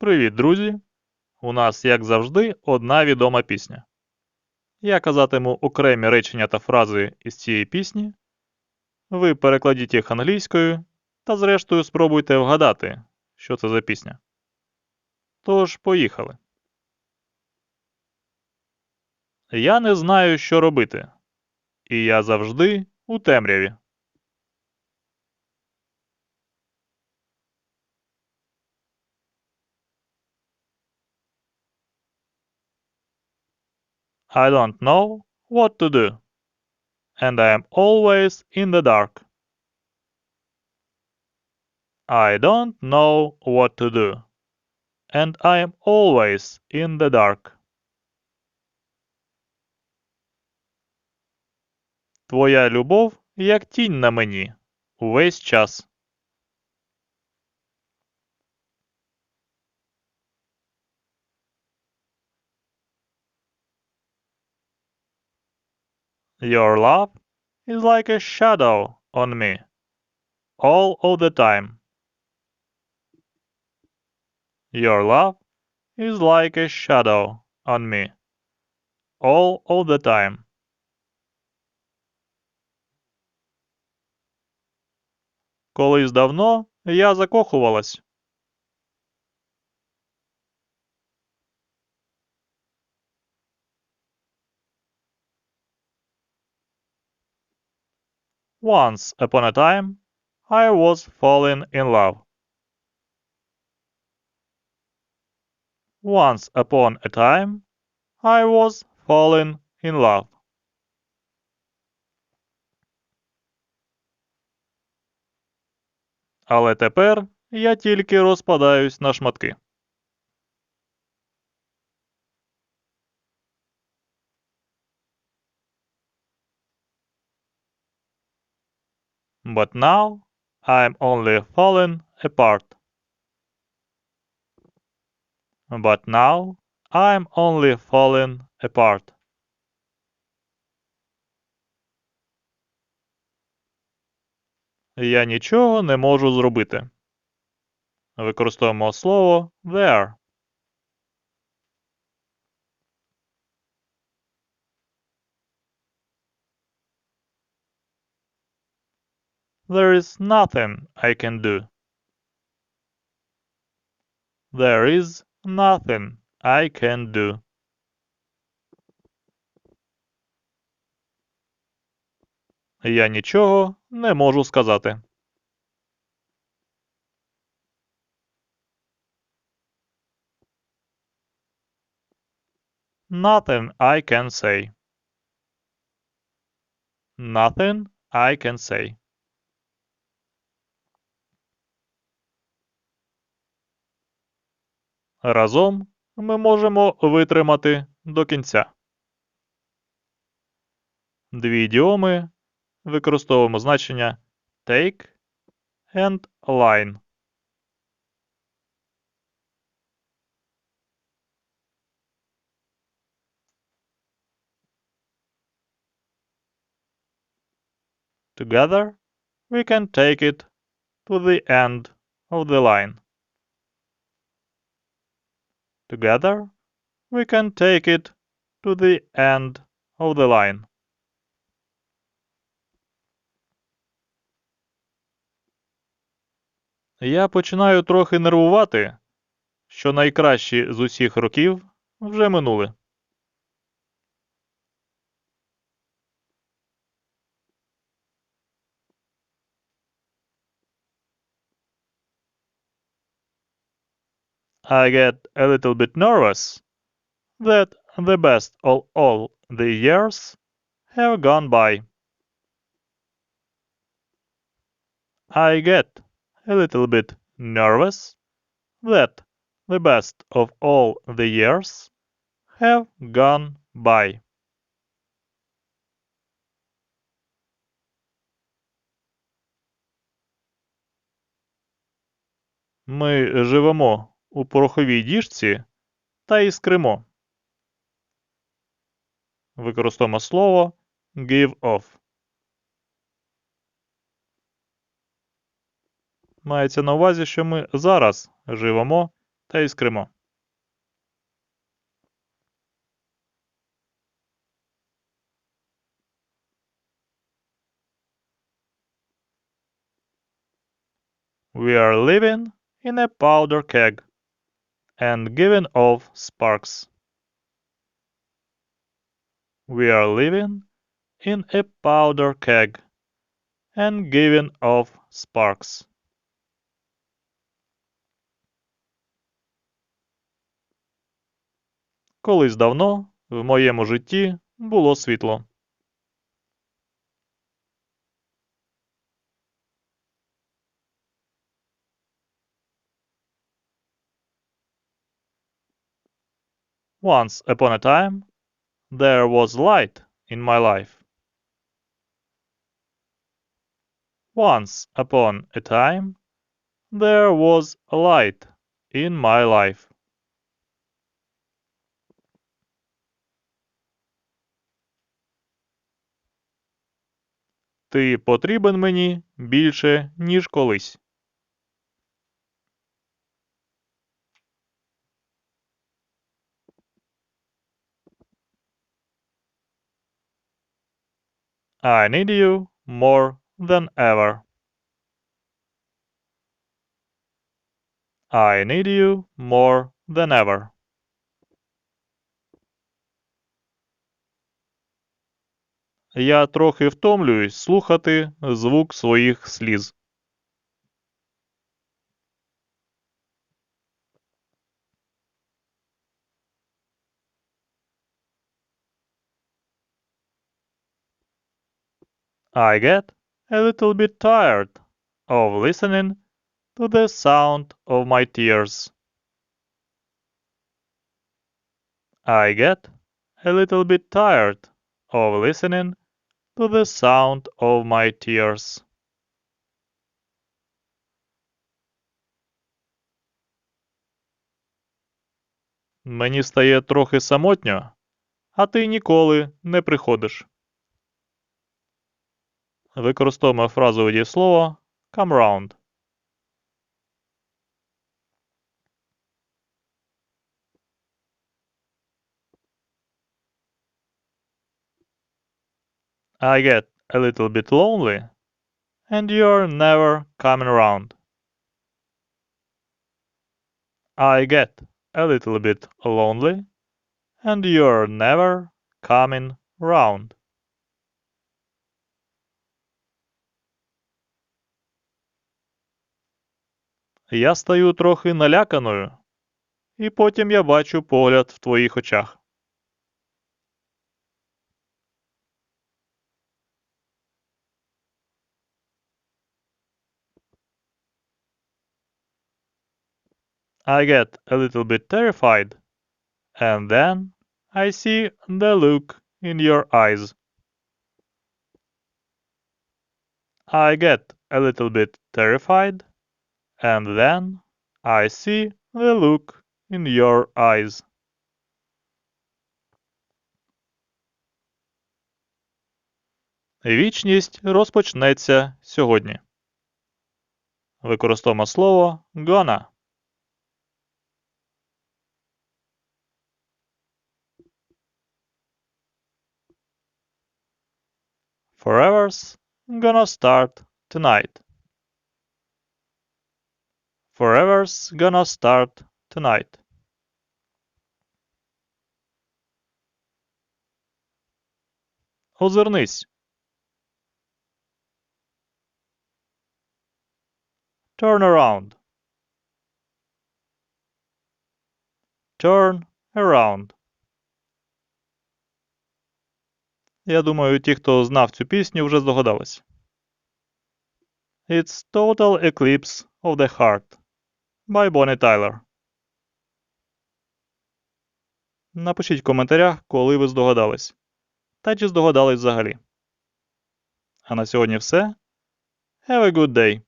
Привіт, друзі! У нас, як завжди, одна відома пісня. Я казатиму окремі речення та фрази із цієї пісні. Ви перекладіть їх англійською та, зрештою, спробуйте вгадати, що це за пісня. Тож, поїхали. Я не знаю, що робити. І я завжди у темряві. I don't know what to do. And I am always in the dark. I don't know what to do. And I am always in the dark. Твоя любов, як тінь на мені, увесь час. Your love is like a shadow on me, all of the time. Your love is like a shadow on me, all of the time. Колись давно я закохувалась. Once upon a time, I was falling in love. Once upon a time, I was falling in love. Але тепер я тільки розпадаюсь на шматки. But now I'm only falling apart. But now I'm only falling apart. Я нічого не можу зробити. Використовуємо слово there. There is nothing I can do. There is nothing I can do. Я нічого не можу сказати. Nothing I can say. Nothing I can say. Разом ми можемо витримати до кінця. Дві ідіоми використовуємо значення take and line. Together we can take it to the end of the line. Together we can take it to the end of the line. Я починаю трохи нервувати, що найкращі з усіх років вже минули. I get a little bit nervous that the best of all the years have gone by. I get a little bit nervous that the best of all the years have gone by. Ми живемо у пороховій діжці та іскримо. Використовуємо слово give off. Мається на увазі, що ми зараз живемо та іскримо. We are living in a powder keg and giving off sparks. We are living in a powder keg and giving off sparks. Колись давно в моєму житті було світло. Once upon a time, there was light in my life. Once upon a time, there was light in my life. Ти потрібен мені більше, ніж колись. I need you more than ever. I need you more than ever. Я трохи втомлююсь слухати звук своїх сліз. I get a little bit tired of listening to the sound of my tears. I get a little bit tired of listening to the sound of my tears. Мені стає трохи самотньо, а ти ніколи не приходиш. Використовуємо фразове дієслово come round. I get a little bit lonely, and you're never coming around. I get a little bit lonely, and you're never coming round. Я стаю трохи наляканою, і потім я бачу погляд в твоїх очах. I get a little bit terrified, and then I see the look in your eyes. I get a little bit terrified, and then I see the look in your eyes. Вічність розпочнеться сьогодні. Використовуємо слово gonna. Forever's gonna start tonight. Forever's gonna start tonight. Озирнись. Turn around. Turn around. Я думаю, ті, хто знав цю пісню, вже здогадались. It's Total Eclipse of the Heart By Bonnie Tyler. Напишіть в коментарях, коли ви здогадались. Та чи здогадались взагалі. А на сьогодні все. Have a good day!